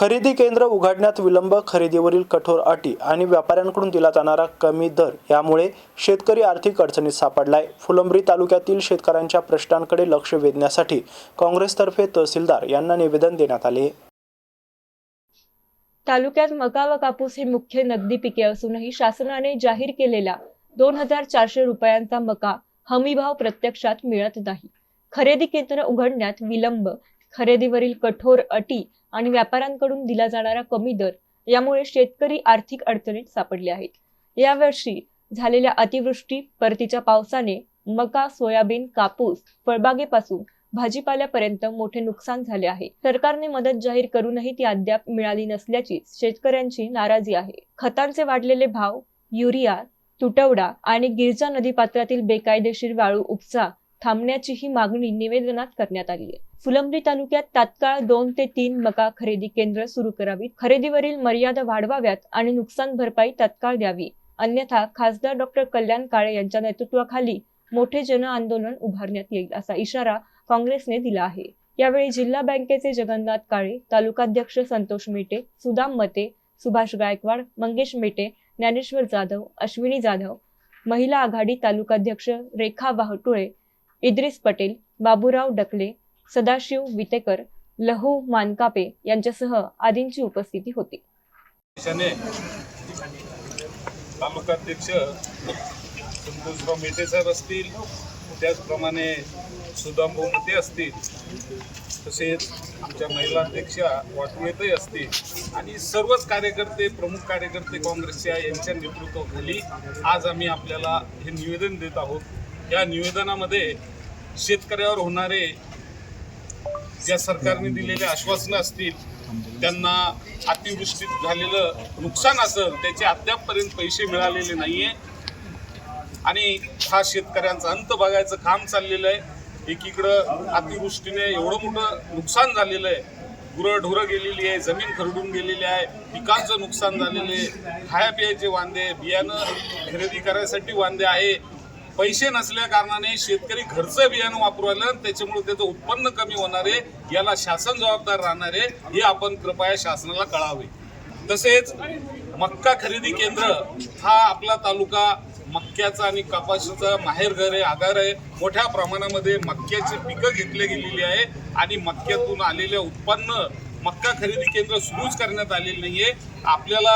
खरेदी केंद्र उघडण्यात विलंब खरेदीवरील कठोर अटी आणि व्यापाऱ्यांकडून दिला जाणारा कमी दर यामुळे शेतकरी आर्थिक अडचणीत सापडलाय. फुलंब्री तालुक्यातील शेतकऱ्यांच्या प्रश्नांकडे लक्ष वेधण्यासाठी काँग्रेसतर्फे तहसीलदार यांना निवेदन देण्यात आले. तालुक्यात मका व कापूस हे मुख्य नगदी पिके असूनही शासनाने जाहीर केलेला दोन हजार चारशे रुपयांचा मका हमीभाव प्रत्यक्षात मिळत नाही. खरेदी केंद्र उघडण्यात विलंब खरेदीवरील कठोर अटी आणि व्यापाऱ्यांकडून दिला जाणारा कमी दर यामुळे शेतकरी आर्थिक अडचणीत सापडले आहेत. यावर्षी झालेल्या अतिवृष्टी परतीच्या पावसाने मका सोयाबीन कापूस फळबागेपासून भाजीपाल्यापर्यंत मोठे नुकसान झाले आहे. सरकारने मदत जाहीर करूनही ती अद्याप मिळाली नसल्याची शेतकऱ्यांची नाराजी आहे. खतांचे वाढलेले भाव युरिया तुटवडा आणि गिरजा नदीपात्रातील बेकायदेशीर वाळू उपसा थांबण्याचीही मागणी निवेदनात करण्यात आली आहे. फुलंब्री तालुक्यात तात्काळ दोन ते तीन मका खरेदी केंद्र सुरू करावीत. खरेदीवरील मर्यादा वाढवाव्यात आणि नुकसान भरपाई तत्काळ द्यावी. अन्यथा खासदार डॉक्टर कल्याण काळे यांच्या नेतृत्वाखाली मोठे जन आंदोलन उभारण्यात येईल असा इशारा काँग्रेसने दिला आहे. यावेळी जिल्हा बँकेचे जगन्नाथ काळे तालुकाध्यक्ष संतोष मेटे सुदाम मते सुभाष गायकवाड मंगेश मेटे ज्ञानेश्वर जाधव अश्विनी जाधव महिला आघाडी तालुकाध्यक्ष रेखा वाहटुळे इद्रिस पटेल बाबूराव डकले सदाशिव विटेकर लहू मानकापे यांच्यासह आदींची उपस्थिती होती. तालुकाध्यक्ष संतोषराव मेटे साहेब असतील त्याचप्रमाणे सुदाम बहुमते असतील तसेच आमच्या महिला अध्यक्षा वाटवेतही असतील आणि सर्वच कार्यकर्ते प्रमुख कार्यकर्ते काँग्रेसच्या यांच्या नेतृत्वाखाली आज आम्ही आपल्याला हे निवेदन देत आहोत. या निवेदनामध्ये शेतकऱ्यावर होणारे ज्या सरकारने दिलेले आश्वासनं असतील त्यांना अतिवृष्टीत झालेलं नुकसान असेल त्याचे अद्यापपर्यंत पैसे मिळालेले नाहीये. आणि हा शेतकऱ्यांचा अंत बघायचं काम चाललेलं आहे. एकीकडं अतिवृष्टीने एवढं मोठं नुकसान झालेलं आहे. गुरं ढोरं गेलेली आहे जमीन खरडून गेलेली आहे पिकांचं नुकसान झालेलं आहे. खाया पियाचे वांदे बियाणं खरेदी करायसाठी वांदे आहे. पैसे नसल्या कारणाने शेतकरी घरचं बियाणं वापरू राहिलं आणि त्याच्यामुळे त्याचं उत्पन्न कमी होणार आहे याला शासन जबाबदार राहणार आहे हे आपण कृपया शासनाला कळावे. तसेच मक्का खरेदी केंद्र हा आपला तालुका मक्याचा आणि कपाशीचा माहेरघर आहे आगार आहे. मोठ्या प्रमाणामध्ये मक्याची पिकं घेतली गेलेली आहे आणि मक्यातून आलेले उत्पन्न मक्का खरेदी केंद्र सुरूच करण्यात आलेली नाहीये. आपल्याला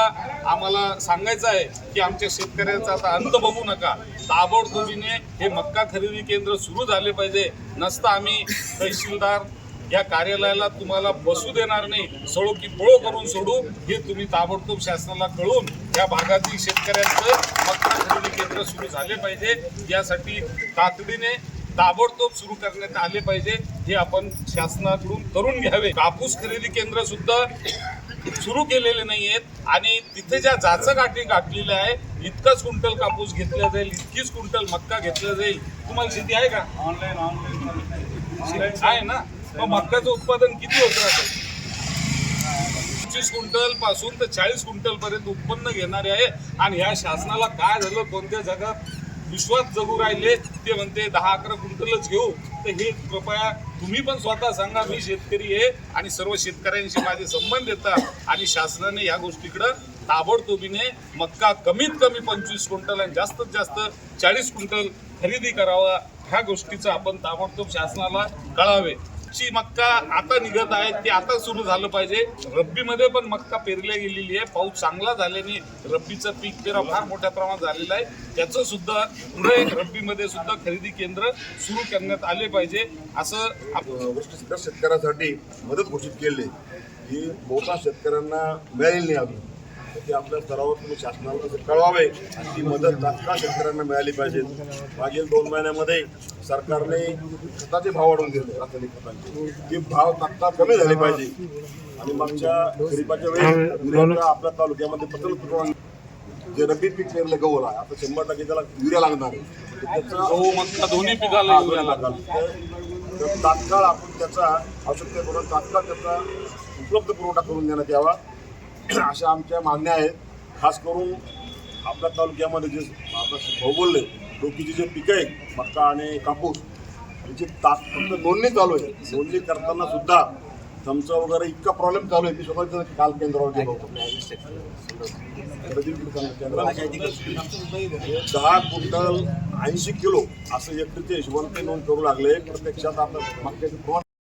आम्हाला सांगायचं आहे की आमच्या शेतकऱ्यांचा आता अंत बघू नका. ताबडतोबीने हे मक्का खरेदी केंद्र सुरू झाले पाहिजे. नसता आम्ही तहसीलदार या कार्यालयाला तुम्हाला बसू देणार नाही. सळो की पळो करून सोडू. हे तुम्ही ताबडतोब शासनाला कळून या भागातील शेतकऱ्यांचं मक्का खरेदी केंद्र सुरू झाले पाहिजे. यासाठी तातडीने ताबडतोब सुरू करण्यात आले पाहिजे. हे आपण शासनाकडून करून घ्यावे. कापूस खरेदी केंद्र सुद्धा सुरू केलेले नाही आहेत आणि तिथे ज्या जाचं गाठी गाठलेल्या आहे इतकंच क्विंटल कापूस घेतला जाईल इतकीच क्विंटल मक्का घेतला जाईल. तुम्हाला शेती आहे का? ऑनलाईन ऑनलाईन आहे ना? मग मक्काचं उत्पादन किती होत राहतं पंचवीस क्विंटलपासून तर चाळीस क्विंटल पर्यंत उत्पन्न घेणारे आहे. आणि ह्या शासनाला काय झालं? कोणत्या जगात विश्वास जगू राहिले? ते म्हणते दहा अकरा क्विंटलच घेऊ. तर हे कृपया तुम्ही पण स्वतः सांगा मी शेतकरी आहे आणि सर्व शेतकऱ्यांशी माझे संबंध येतात आणि शासनाने या गोष्टीकडं ताबडतोबीने मक्का कमीत कमी पंचवीस क्विंटल आणि जास्तीत जास्त चाळीस क्विंटल खरेदी करावा. ह्या गोष्टीचं आपण ताबडतोब शासनाला कळावे. ची मक्का आता निघत आहे ती आता सुरू झालं पाहिजे. रब्बीमध्ये पण मक्का पेरल्या गेलेली आहे. पाऊस चांगला झाल्याने रब्बीचं पीक पेरा फार मोठ्या प्रमाणात झालेलं आहे. त्याचं सुद्धा पुढे रब्बीमध्ये सुद्धा खरेदी केंद्र सुरू करण्यात आले पाहिजे. असं शेतकऱ्यासाठी मदत घोषित केली. ही मोठा शेतकऱ्यांना मिळालेली नाही अजून. ते आपल्या स्तरावर तुम्ही शासनाला कळवावे आणि ती मदत तात्काळ शेतकऱ्यांना मिळाली पाहिजे. मागील दोन महिन्यामध्ये सरकारने खताचे भाव वाढवून दिले रासायनिक खतांचे. ते भाव तात्काळ कमी झाले पाहिजे. आणि मागच्या खरीपाच्या युरियाचा आपल्या तालुक्यामध्ये प्रचंड प्रमाणात जे रब्बी पीक पेरलं गहूला आता शंभर टक्के त्याला युरिया लागणार आहे. दोन्ही पिकाला युरिया लागतो. तर तात्काळ आपण त्याचा आवश्यकतेप्रमाणे तात्काळ त्याचा उपलब्ध पुरवठा करून देण्यात यावा. अशा आमच्या मागण्या आहेत. खास करून आपल्या तालुक्यामध्ये जे आपलं भाऊ बोलले डोकीचे जे पिकं आहेत मक्का आणि कापूस याची ता फक्त नोंदणी चालू आहे. नोंदणी करताना सुद्धा चमचा वगैरे इतका प्रॉब्लेम चालू आहे मी स्वतः काल केंद्रावर गेलो होतो. दहा क्विंटल ऐंशी किलो असं एकट्याच्या हिशोबाने ते नोंद करू लागले. प्रत्यक्षात आपलं मागच्या प्रमाण